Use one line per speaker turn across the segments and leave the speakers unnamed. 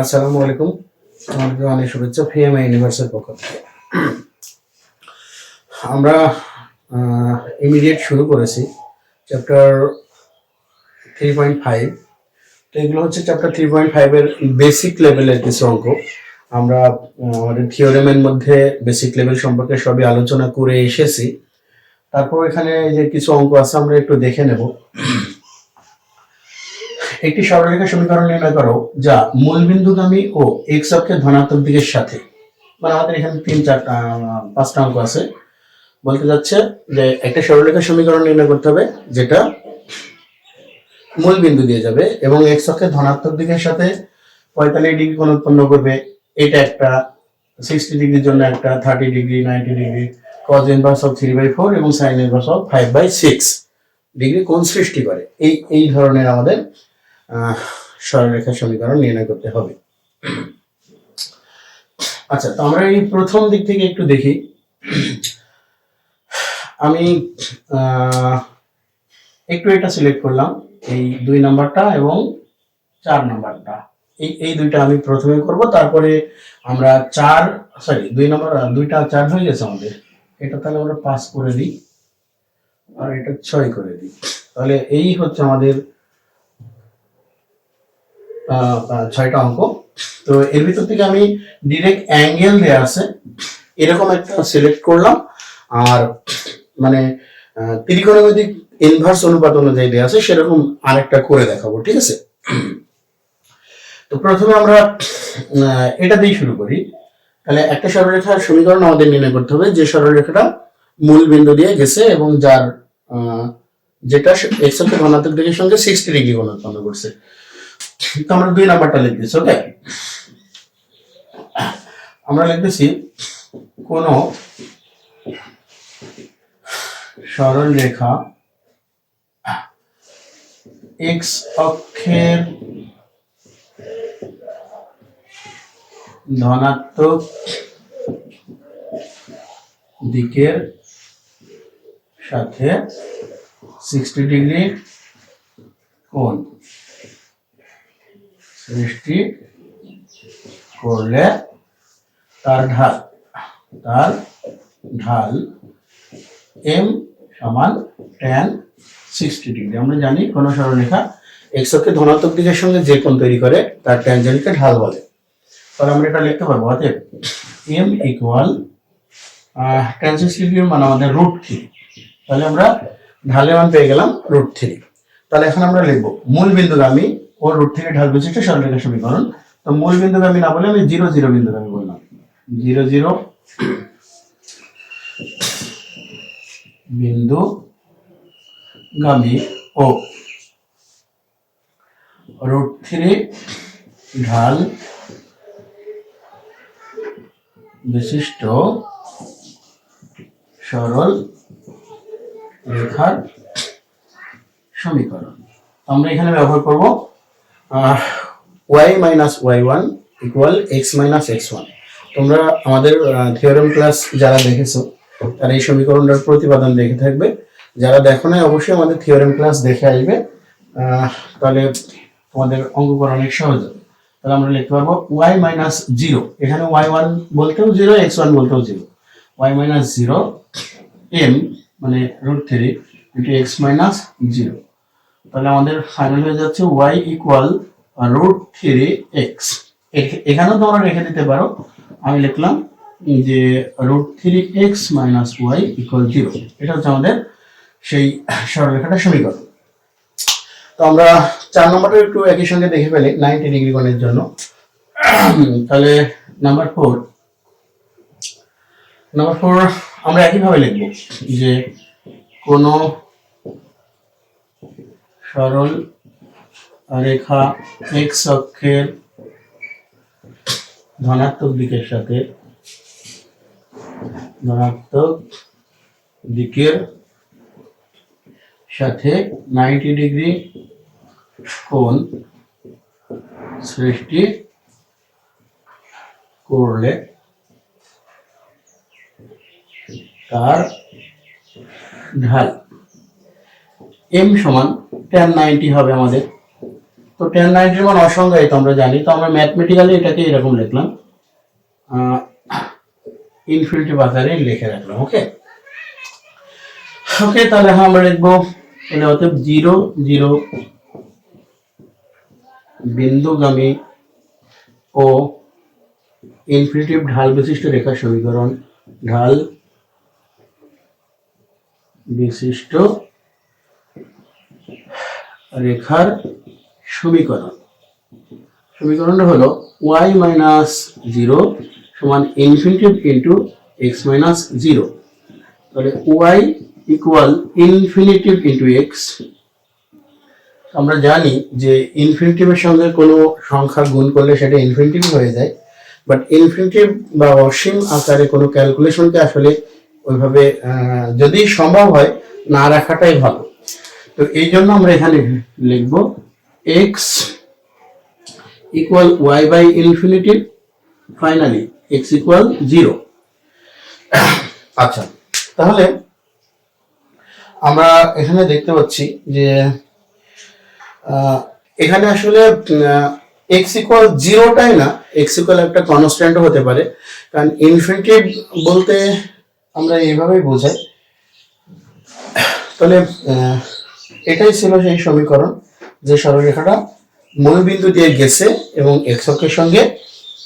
আসসালামু আলাইকুম। আমাদের অনেক শুভেচ্ছা ফিএমআই ইউনিভার্সের পক্ষ থেকে। আমরা ইমিডিয়েট শুরু করেছি চ্যাপ্টার থ্রি পয়েন্ট ফাইভ তো এগুলো হচ্ছে চ্যাপ্টার থ্রি পয়েন্ট ফাইভের বেসিক লেভেলের কিছু অঙ্ক। আমরা আমাদের থিওরেমের মধ্যে বেসিক লেভেল সম্পর্কে সবই আলোচনা করে এসেছি। তারপর এখানে যে কিছু অঙ্ক আছে আমরা একটু দেখে নেব। একটি সরলরেখা সমীকরণ নির্ণয় করো, যা মূলবিন্দুগামী ও এক্স অক্ষের ধনাত্মক দিকের সাথে মানে আমাদের এখানে তিন চারটা পাঁচটা অঙ্ক আছে, বলতে যাচ্ছে যে একটা সরলরেখা সমীকরণ নির্ণয় করতে হবে, যেটা মূল বিন্দু দিয়ে যাবে এবং এক্স অক্ষের ধনাত্মক দিকের সাথে পঁয়তাল্লিশ ডিগ্রি কোণ উৎপন্ন করবে। এটা একটা সিক্সটি ডিগ্রির জন্য একটা thirty degree ninety degree cos inverse of three by four এবং sine inverse of five by six degree কোণ সৃষ্টি করে। এই এই ধরনের আমাদের সরলরেখা সমীকরণ নির্ণয় করতে হবে। আচ্ছা তো আমরা এই প্রথম দিক থেকে একটু দেখি। আমি একটু এটা সিলেক্ট করলাম, এই দুই নাম্বারটা এবং চার নাম্বারটা। এই এই দুইটা আমি প্রথমে করব, তারপরে আমরা চার সরি দুই নম্বর, দুইটা চার হয়ে গেছে আমাদের। এটা তাহলে আমরা পাস করে দিই, আর এটা ছয় করে দিই। তাহলে এই হচ্ছে আমাদের ছয়টা অঙ্ক। তো এর ভিতর থেকে আমি ডিরেক্ট অ্যাঙ্গেল দেয়া আছে। এরকম একটা সিলেক্ট করলাম। আর মানে ত্রিকোণমিতিক ইনভার্স অনুপাত অনুযায়ী দেওয়া আছে, সেরকম আরেকটা করে দেখাবো, ঠিক আছে? তো প্রথমে আমরা এটা দিয়ে শুরু করি। তাহলে একটা সরলরেখার সমীকরণ আমাদের নির্ণয় করতে হবে। যে সরলরেখাটা মূল বিন্দু দিয়ে গেছে এবং যার যেটা এক্স অক্ষের ধনাত্মক দিকের সঙ্গে সিক্সটি ডিগ্রি উৎপন্ন করছে। তো আমরা দুই নাম্বারটা লিখতেছি ওকে আমরা লিখতেছি, কোন সরল রেখা এক্স অক্ষের ধনাত্মক দিকের সাথে সিক্সটি ডিগ্রি কোণ। সৃষ্টি করলে তার ঢাল তার ঢাল এম সমান ট্যান সিক্সটি ডিগ্রি আমরা জানি কোনো সরলরেখা এক্স অক্ষে ধনাত্মক দিকের সঙ্গে যে কোণ তৈরি করে, তার ট্যানজেন্টকে ঢাল বলে। তাহলে আমরা এটা লিখতে পারব। অতএব এম ইকুয়াল ট্যান সিক্সটি ডিগ্রির মান আমাদের রুট থ্রি তাহলে আমরা ঢালের মান পেয়ে গেলাম রুট থ্রি তাহলে এখন আমরা লিখব মূল বিন্দুগামী ও রুট থেকে ঢাল বিশিষ্ট সরলরেখা সমীকরণ। তো মূল বিন্দুগামী না বলে আমি জিরো জিরো বিন্দুগামী বললাম। জিরো জিরো বিন্দু গামী ও। রুট থ্রি ঢাল বিশিষ্ট সরল রেখার সমীকরণ। আমরা এখানে ব্যবহার করব Y minus Y one equal X minus X one তোমরা আমাদের থিওরেম ক্লাস যারা দেখেছ, তারা এই সমীকরণটার প্রতিপাদন দেখে থাকবে। যারা দেখো না অবশ্যই আমাদের থিওরেম ক্লাস দেখে আসবে। তাহলে তোমাদের অঙ্ক করা অনেক সহজ তাহলে আমরা লিখতে পারব ওয়াই মাইনাস জিরো এখানে ওয়াই ওয়ান বলতেও জিরো এক্স ওয়ান বলতেও zero Y minus zero M মানে root three into X minus zero তাহলে আমাদের ফাইনাল হয়ে যাচ্ছে Y equal root three X এখানেও তোমরা রেখে দিতে পারো। আমি লিখলাম যে root three X minus Y equal zero এটা হচ্ছে আমাদের সেই সরলরেখাটা সমীকরণ। তো আমরা চার নম্বরটা একটু একই সঙ্গে দেখে ফেলি নাইনটি ডিগ্রি কোণের জন্য। তাহলে নাম্বার ফোর নাম্বার ফোর আমরা একইভাবে লিখব যে কোনো সরল রেখা এক্স অক্ষের ধনাত্মক দিকের সাথে ধনাত্মক দিকের সাথে নাইনটি ডিগ্রি কোণ সৃষ্টি করলে তার ঢাল এম সমান টেন নাইনটি হবে আমাদের। তো টেন নাইনটির মান অসংজ্ঞায়িত আমরা জানি। তো আমরা ম্যাথমেটিক্যালি এটাকে এরকম লিখলাম। ইনফিনিটিভ আকারে লিখে রাখলাম ওকে ওকে তাহলে হ্যাঁ আমরা লিখব তাহলে অতএব জিরো জিরো বিন্দুগামী ও ইনফিনিটিভ ঢাল বিশিষ্ট রেখা সমীকরণ, ঢাল বিশিষ্ট রেখার সমীকরণ। সমীকরণটা হলো ওয়াই মাইনাস জিরো সমান infinitive into X minus zero তাহলে Y equal infinitive into X আমরা জানি যে ইনফিনিটিভের সঙ্গে কোনো সংখ্যা গুণ করলে সেটা ইনফিনিটিভ হয়ে যায়। বাট ইনফিনিটিভ বা অসীম আকারে কোনো ক্যালকুলেশনকে আসলে ওইভাবে যদি সম্ভব হয় না রাখাটাই ভালো। তো এই জন্য আমরা এখানে লিখব X equal Y by infinitive finally X equal zero আচ্ছা তাহলে আমরা এখানে দেখতে পাচ্ছি যে এখানে আসলে এক্স ইকুয়াল জিরোটাই না এক্স ইকুয়াল একটা কনস্ট্যান্টও হতে পারে। কারণ ইনফিনিটিভ বলতে আমরা এইভাবেই বোঝাই। তাহলে এটাই ছিল সেই সমীকরণ যে সরলরেখাটা মূলবিন্দু দিয়ে গেছে এবং এক্স অক্ষের সঙ্গে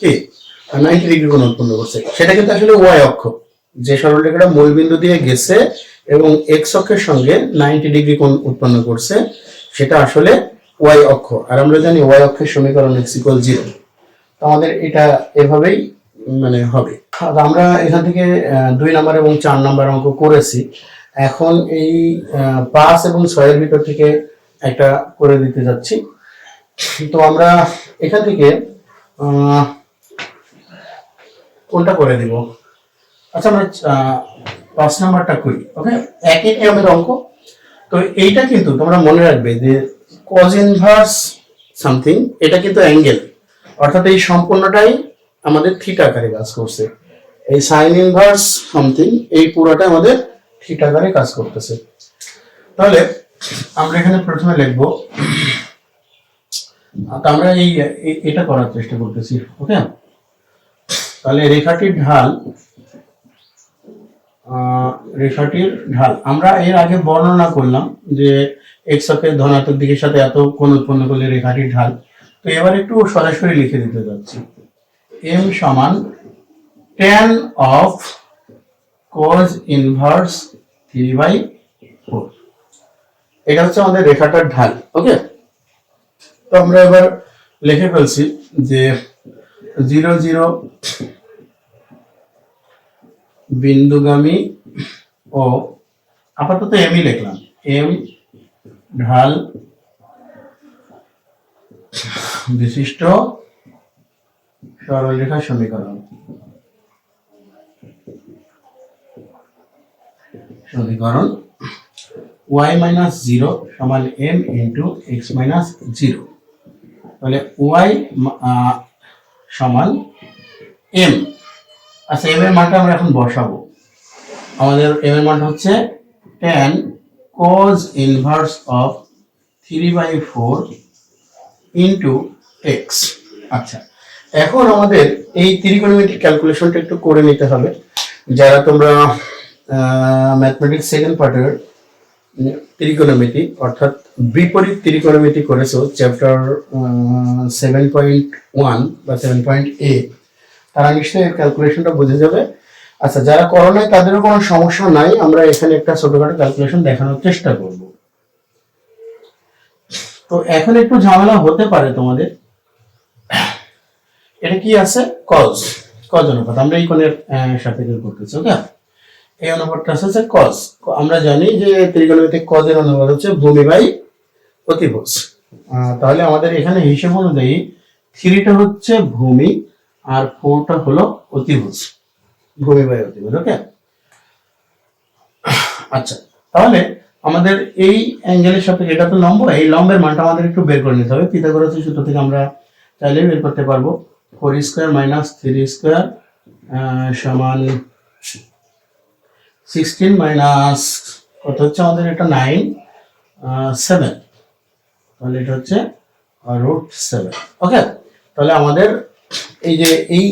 কি? নাইনটি ডিগ্রি কোণ উৎপন্ন করছে। সেটা কিন্তু আসলে ওয়াই অক্ষ। যে সরলরেখাটা মূলবিন্দু দিয়ে গেছে এবং এক্স অক্ষের সঙ্গে নাইনটি ডিগ্রি কোণ উৎপন্ন করছে, সেটা আসলে ওয়াই অক্ষ। আর আমরা জানি ওয়াই অক্ষের সমীকরণ এক্স ইকুয়াল জিরো তো আমাদের এটা এভাবেই মানে হবে। আমরা এখান থেকে দুই নাম্বার এবং চার নাম্বার অঙ্ক করেছি। এখন এই পাঁচ এবং ছয়ের ভিতর থেকে একটা করে দিতে যাচ্ছি। তো আমরা এখান থেকে কোনটা করে দিব? আচ্ছা আমরা পাঁচ নাম্বারটা করি, ওকে? একই নিয়মের অঙ্ক। তো এইটা কিন্তু তোমরা মনে রাখবে যে কজ ইনভার্স সামথিং, এটা কিন্তু অ্যাঙ্গেল। অর্থাৎ এই সম্পূর্ণটাই আমাদের থিটা আকারে কাজ করছে। এই সাইন ইনভার্স সামথিং, এই পুরোটা আমাদের আকারে কাজ করতেছে। তাহলে আমরা এখানে প্রথমে লিখব আমরা এই এটা করার চেষ্টা করতেছি, ওকে? তাহলে রেখাটির ঢাল রেখাটির ঢাল। আমরা এর আগে বর্ণনা করলাম যে এক্স অক্ষের ধনাত্মক দিকের সাথে এত কোণ উৎপন্ন করলে রেখাটির ঢাল। তো এবার একটু সরাসরি লিখে দিতে যাচ্ছি। এম সমান tan of cos inverse three by four এটা হচ্ছে আমাদের রেখাটার ঢাল ওকে তো আমরা এবার লিখে ফেলছি যে জিরো জিরো বিন্দুগামী ও আপাতত এমই লিখলাম। এম ঢাল বিশিষ্ট সরলরেখা সমীকরণ। সমীকরণ ওয়াই মাইনাস জিরো সমান M into X minus zero তাহলে ওয়াই সমান এম আচ্ছা এম এর মানটা আমরা এখন বসাবো। আমাদের এম এর মানটা হচ্ছে tan cos inverse of three by four into X আচ্ছা এখন আমাদের এই ত্রিকোণমিতিক ক্যালকুলেশনটা একটু করে নিতে হবে। যারা তোমরা ম্যাথমেটিক্স সেকেন্ড পার্টের ত্রিকোণমিতি অর্থাৎ বিপরীত ত্রিকোণমিতি করেছ চ্যাপ্টার সেভেন পয়েন্ট ওয়ান বা সেভেন পয়েন্ট এ তারা নিশ্চয়ই ক্যালকুলেশনটা বুঝে যাবে। আচ্ছা যারা করো নাই, তাদেরও কোনো সমস্যা নাই। আমরা এখানে একটা ছোটখাটো ক্যালকুলেশন দেখানোর চেষ্টা করব। তো এখন একটু ঝামেলা হতে পারে তোমাদের। এটা কি আছে? কজ কজ অনুপাত। আমরা এই কোণের সাপেক্ষে করতেছি ওকে এই অনুপাতটা হচ্ছে কজ আমরা জানি যে ত্রিকোণমিতিক কজের অনুপাত হচ্ছে ভূমি বাই অতিভুজ। তাহলে আমাদের এখানে হিসেব অনুযায়ী থ্রিটা হচ্ছে ভূমি আর ফোরটা হলো অতিভুজ। ভূমি বাই অতিভুজ ওকে আচ্ছা তাহলে আমাদের এই অ্যাঙ্গেলের সাথে এটা তো লম্ব, এই লম্বের মানটা আমাদের একটু বের করে নিতে হবে। পিথাগোরাসের সূত্র থেকে আমরা চাইলে বের করতে পারব। Four square minus three square সমান সিক্সটিন মাইনাস কত হচ্ছে আমাদের এটা নাইন সেভেন তাহলে এটা হচ্ছে রুট সেভেন ওকে তাহলে আমাদের এই যে এই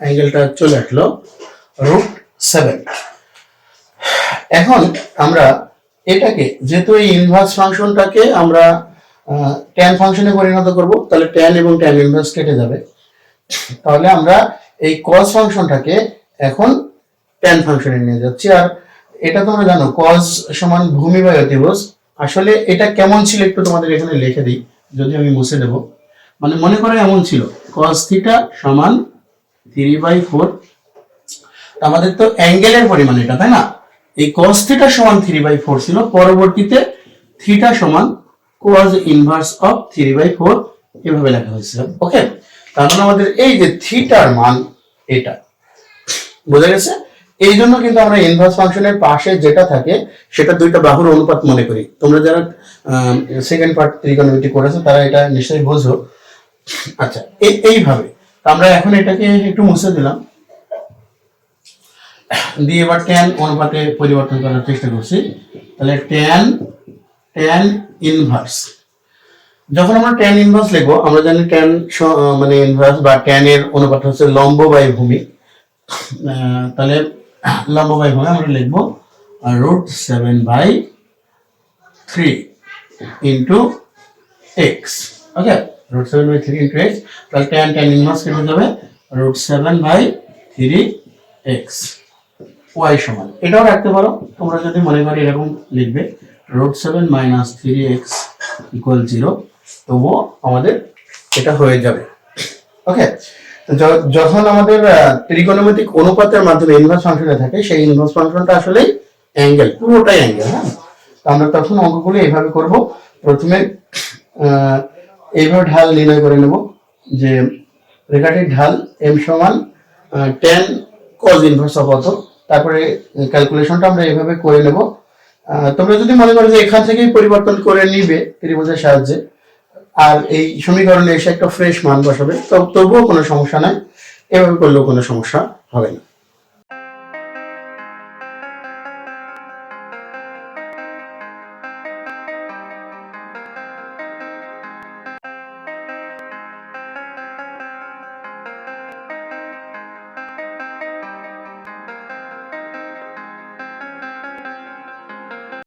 অ্যাঙ্গেলটা চলে আসলো রুট সেভেন এখন আমরা এটাকে, যেহেতু এই ইনভার্স ফাংশনটাকে আমরা ট্যান ফাংশনে পরিণত করব, তাহলে ট্যান এবং ট্যান ইনভার্স কেটে যাবে। তাহলে আমরা এই কজ ফাংশনটাকে এখন ট্যান ফাংশনে নিয়ে যাচ্ছি। আর এটা তোমরা জানো কজ সমান ভূমি বাই অতিভুজ। আসলে এটা কেমন ছিল একটু তোমাদের এখানে লিখে দিই, যদি আমি মুছে দেব। মানে মনে করো এমন ছিল কজ থিটা সমান থ্রি বাই ফোর আমাদের তো অ্যাঙ্গেলের পরিমাণ এটা, তাই না? এই কস থিটা সমান থ্রি বাই ফোর ছিল, পরবর্তীতে থিটা সমান cos inverse of three by four এভাবে লেখা হয়েছিল ওকে তার মানে আমাদের এই যে থিটার মান এটা, বোঝা গেছে? এই জন্য কিন্তু আমরা ইনভার্স ফাংশনের পাশে যেটা থাকে, সেটা দুইটা বাহুর অনুপাত মনে করি। তোমরা যারা সেকেন্ড পার্ট ত্রিকোণমিতি করেছ, তারা এটা নিশ্চয়ই বোঝো। আচ্ছা এই, এইভাবে। আমরা এখন এটাকে একটু মুছে দিলাম। দিয়ে এবার ট্যান অনুপাতে পরিবর্তন করার চেষ্টা করছি। তাহলে ট্যান ট্যান ইনভার্স যখন আমরা ট্যান ইনভার্স লিখব, আমরা জানি ট্যান মানে ইনভার্স বা ট্যান এর অনুপাত হচ্ছে লম্ব বাই ভূমি। তাহলে লম্ব বাই ভূমি আমরা লিখব root seven by three into X okay root seven by three into X তাহলে ট্যান ট্যান ইনভার্স কেটে যাবে root seven by three X Y সমান। এটাও রাখতে পারো, তোমরা যদি মনে করো এরকম লিখবে root seven minus three X equal zero তবুও আমাদের এটা হয়ে যাবে ওকে যখন আমাদের ত্রিকোণমিতিক অনুপাতের মাধ্যমে ইনভার্স ফাংশনে থাকে, সেই ইনভার্স ফাংশনটা আসলে অ্যাঙ্গেল পুরোটাই অ্যাঙ্গেল হ্যাঁ? আমরা তখন অঙ্কগুলো এইভাবে করব। প্রথমে এইভাবে ঢাল নির্ণয় করে নেব যে রেখাটির ঢাল এম সমান টেন কজ ইনভার্স অফ অত তারপরে ক্যালকুলেশনটা আমরা এইভাবে করে নেব। তোমরা যদি মনে করো যে এখান থেকেই পরিবর্তন করে নিবে ত্রিভুজের সাহায্যে আর এই সমীকরণে এসে একটা ফ্রেশ মান বসাবে তবুও কোনো সমস্যা নাই। এভাবে করলেও কোনো সমস্যা হবে না।